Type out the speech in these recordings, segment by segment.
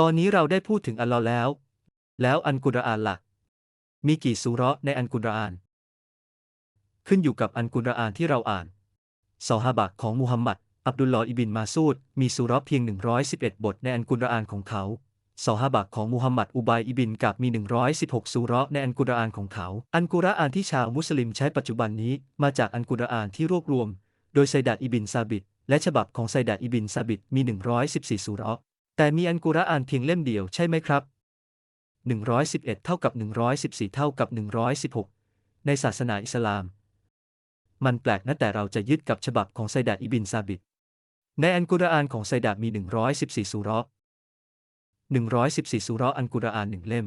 ตอนนี้เราได้พูดถึงอัลลอฮ์แล้ว แล้วอันกุรอานละ่ะ มีกี่สุเราะในอันกุรอาน ขึ้นอยู่กับอันกุรอานที่เราอ่านซอฮาบักของมูฮัมหมัด อับดุลลอฮ์อิบินมาซูด มีสุเราะเพียง 111 บทในอันกุรอานของเขาซอฮาบักของมูฮัมหมัดอุบายอิบินกับมี 116 สุเราะในอันกุรอานของเขา อันกุรอานที่ชาวมุสลิมใช้ปัจจุบันนี้มาจากอันกุรอานที่รวบรวม โดยไซดัดอิบินซาบิดและฉบับของไซดัดอิบินซาบิดมี 114 สุเราะ แต่มีอันกุรอานเพียงเล่มเดียวใช่ไหมครับ 111 เท่ากับ 114 เท่ากับ 116 ในศาสนาอิสลาม มันแปลกนะแต่เราจะยึดกับฉบับของไซดาอิบินซาบิด ในอันกุรอานของไซดามี 114 สุรอ114 สุรออันกุรอานหนึ่งเล่ม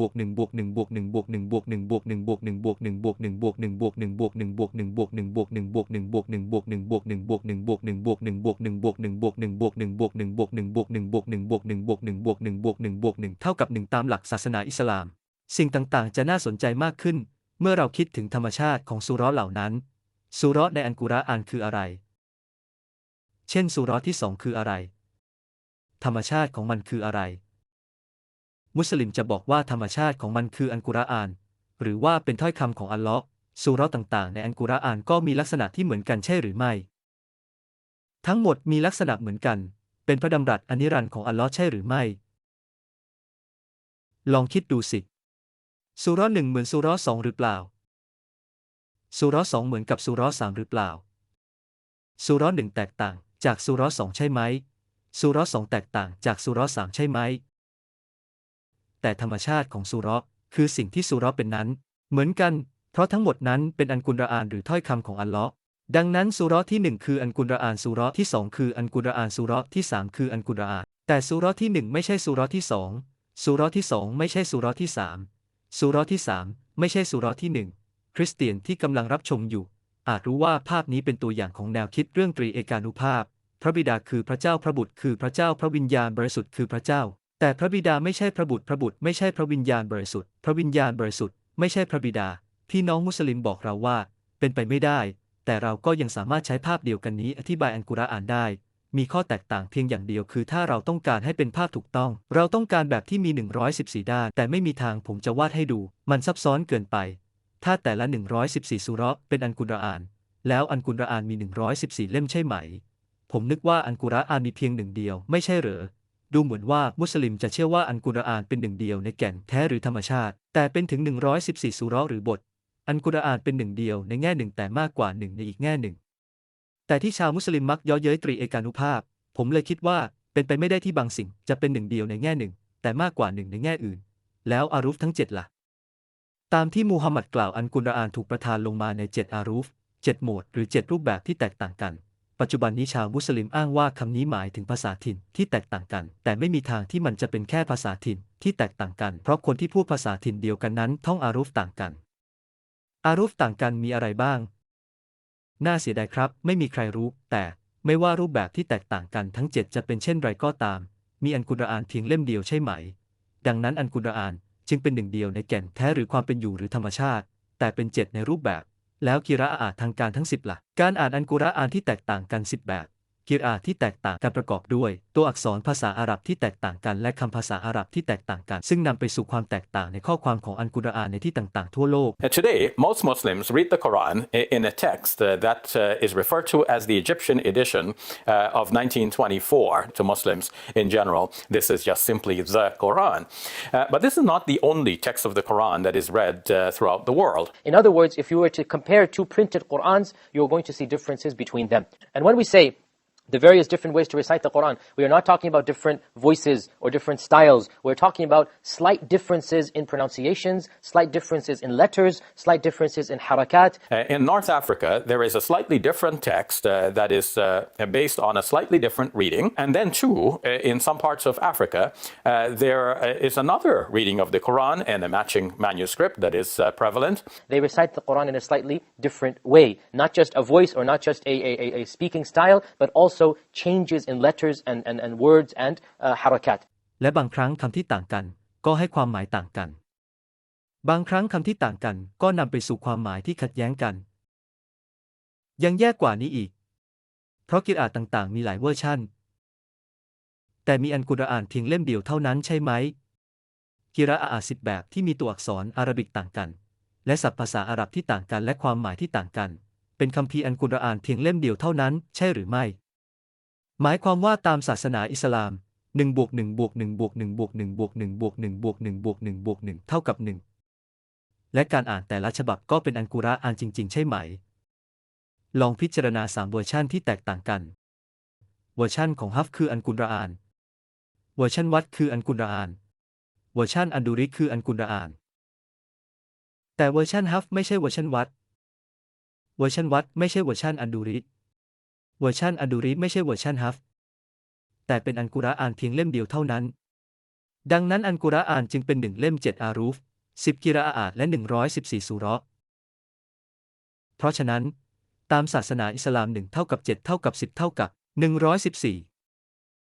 บวกหนึ่งเท่ากับหนึ่งตามหลักศาสนาอิสลาม สิ่งต่างๆ จะน่าสนใจมากขึ้น เมื่อเราคิดถึงธรรมชาติของสุราะห์เหล่านั้นสุราะห์ในอันกุรอานคืออะไร เช่นสุราะห์ที่สองคืออะไร ธรรมชาติของมันคืออะไร มุสลิมจะบอกว่าธรรมชาติของมันคืออันกุรอาน หรือว่าเป็นถ้อยคำของอัลเลาะห์สุราะห์ต่างๆ ในอันกุรอานก็มีลักษณะที่เหมือนกันใช่หรือไม่ ทั้งหมดมีลักษณะเหมือนกัน เป็นพระดำรัสอนิรันดร์ของอัลเลาะห์ใช่หรือไม่ ลองคิดดูสิสุราหนึ่งเหมือนสุราสองหรือเปล่าสุราสองเหมือนกับสุราสามหรือเปล่าสุราหนึ่งแตกต่างจากสุราสองใช่ไหมสุราสองแตกต่างจากสุราสามใช่ไหม แต่ธรรมชาติของสุเราะคือสิ่งที่สุเราะเป็นนั้น เหมือนกัน เพราะทั้งหมดนั้นเป็นอันกุรอานหรือถ้อยคำของอัลเลาะห์ดังนั้นสุเราะที่หนึ่งคืออันกุรอานสุเราะที่สองคืออันกุรอานสุเราะที่สามคืออันกุรอาน แต่สุเราะที่หนึ่งไม่ใช่สุเราะที่สองสุเราะที่สองไม่ใช่สุเราะที่สามสุเราะที่สามไม่ใช่สุเราะที่หนึ่งคริสเตียนที่กำลังรับชมอยู่ อาจรู้ว่าภาพนี้เป็นตัวอย่างของแนวคิดเรื่องตรีเอกานุภาพ พระบิดาคือพระเจ้าพระบุตรคือพระเจ้าพระวิญญาณบริสุทธิ์คือพระเจ้า แต่พระบิดาไม่ใช่พระบุตรพระบุตรไม่ใช่พระวิญญาณบริสุทธิ์ พระวิญญาณบริสุทธิ์ไม่ใช่พระบิดา พี่น้องมุสลิมบอกเราว่า เป็นไปไม่ได้ แต่เราก็ยังสามารถใช้ภาพเดียวกันนี้อธิบายอันกุรอานได้ มีข้อแตกต่างเพียงอย่างเดียวคือ ถ้าเราต้องการให้เป็นภาพถูกต้อง เราต้องการแบบที่มี 114 ด้าน แต่ไม่มีทางผมจะวาดให้ดู มันซับซ้อนเกินไป ถ้าแต่ละ 114 สุราะเป็นอันกุรอาน แล้วอันกุรอานมี 114 เล่มใช่ไหม ผมนึกว่าอันกุรอานมีเพียงหนึ่งเดียวไม่ใช่เหรอ ดูเหมือนว่ามุสลิมจะเชื่อว่าอันกุรอานเป็นหนึ่งเดียวในแก่นแท้หรือธรรมชาติ แต่เป็นถึง 114สุราะห์หรือบท อันกุรอานเป็นหนึ่งเดียวในแง่หนึ่งแต่มากกว่าหนึ่งในอีกแง่หนึ่ง แต่ที่ชาวมุสลิมมักย้อเย้ยตรีเอกานุภาพ ผมเลยคิดว่าเป็นไปไม่ได้ที่บางสิ่งจะเป็นหนึ่งเดียวในแง่หนึ่ง แต่มากกว่าหนึ่งในแง่อื่น แล้วอารูฟทั้งเจ็ดล่ะ ตามที่มูฮัมหมัดกล่าวอันกุรอานถูกประทานลงมาในเจ็ดอารูฟเจ็ดหมวดหรือเจ็ดรูปแบบที่แตกต่างกัน ปัจจุบันนี้ชาวมุสลิมอ้างว่าคำนี้หมายถึงภาษาถิ่นที่แตกต่างกัน แต่ไม่มีทางที่มันจะเป็นแค่ภาษาถิ่นที่แตกต่างกัน เพราะคนที่พูดภาษาถิ่นเดียวกันนั้นท่องอารูฟต่างกัน อารูฟต่างกันมีอะไรบ้าง น่าเสียดายครับ ไม่มีใครรู้ แต่ไม่ว่ารูปแบบที่แตกต่างกันทั้ง 7 จะเป็นเช่นไรก็ตาม มีอันกุรอานเพียงเล่มเดียวใช่ไหม ดังนั้นอันกุรอานจึงเป็นหนึ่งเดียวในแก่นแท้หรือความเป็นอยู่หรือธรรมชาติ แต่เป็นเจ็ดในรูปแบบ แล้วกิระอาตทางการทั้ง 10ละ่ะ การอ่านอันกุระอานที่แตกต่างกัน 10 แบบ กิรอาที่แตกต่างกันประกอบด้วย ตัวอักษรภาษาอาหรับที่แตกต่างกัน และคำภาษาอาหรับที่แตกต่างกัน ซึ่งนำไปสู่ความแตกต่างในข้อความของอันกุรอานในที่ต่างๆ ทั่วโลก Uh, Today, most Muslims read the Quran i- in a text uh, that uh, is referred to as the Egyptian edition uh, of 1924 to Muslims in general. This is just simply the Quran. Uh, but this is not the only text of the Quran that is read uh, throughout the world. In other words, if you were to compare two printed Qur'ans, you're going to see differences between them. And when we say the various different ways to recite the Quran. We are not talking about different voices or different styles. We're talking about slight differences in pronunciations, slight differences in letters, slight differences in harakat. Uh, in North Africa, there is a slightly different text uh, that is uh, based on a slightly different reading. And then, too, uh, in some parts of Africa, uh, there uh, another reading of the Quran and a matching manuscript that is uh, prevalent. They recite the Quran in a slightly different way. Not just a voice or not just a, a- a speaking style, but also changes in letters and, and, and words and uh, harakat. และบางครั้งคำที่ต่างกัน ก็ให้ความหมายต่างกัน บางครั้งคำที่ต่างกัน ก็นำไปสู่ความหมายที่ขัดแย้งกัน ยังแย่กว่านี้อีก เพราะกิรอาต่างๆ มีหลายเวอร์ชันแต่มีอันกุรอานเพียงเล่มเดียวเท่านั้นใช่ไหมกิรออาสิบแบบที่มีตัวอักษรอาหรับิกต่างกัน และศัพท์ภาษาอาหรับที่ต่างกันและความหมายที่ต่างกัน เป็นคัมภีอันกุรอานเพียงเล่มเดียวเท่านั้น ใช่หรือไม่ หมายความว่าตามศาสนาอิสลาม1บวก1บวก1บวก1บวก1บวก1บวก1บวก1บวก1บวก1เท่ากับ 1 และการอ่านแต่ละฉบับก็เป็นอันกุระอานจริง ๆ ใช่ไหม ลองพิจารณาสามเวอร์ชันที่แตกต่างกัน เวอร์ชันของฮัฟคืออันกุรอาน เวอร์ชันวัดคืออันกุรอาน เวอร์ชันอันดูริคืออันกุรอาน แต่เวอร์ชันฮัฟไม่ใช่เวอร์ชันวัด เวอร์ชันวัดไม่ใช่เวอร์ชันอันดูริ เวอร์ชันอันดูริไม่ใช่เวอร์ชันฮัฟแต่เป็นอันกุรอานเพียงเล่มเดียวเท่านั้น ดังนั้นอันกุรอานจึงเป็นหนึ่งเล่มเจ็ดอารูฟสิบกิราอาและหนึ่งร้อยสิบสี่สุราะเพราะฉะนั้น ตามศาสนาอิสลามหนึ่งเท่ากับเจ็ดเท่ากับสิบเท่ากับหนึ่งร้อยสิบสี่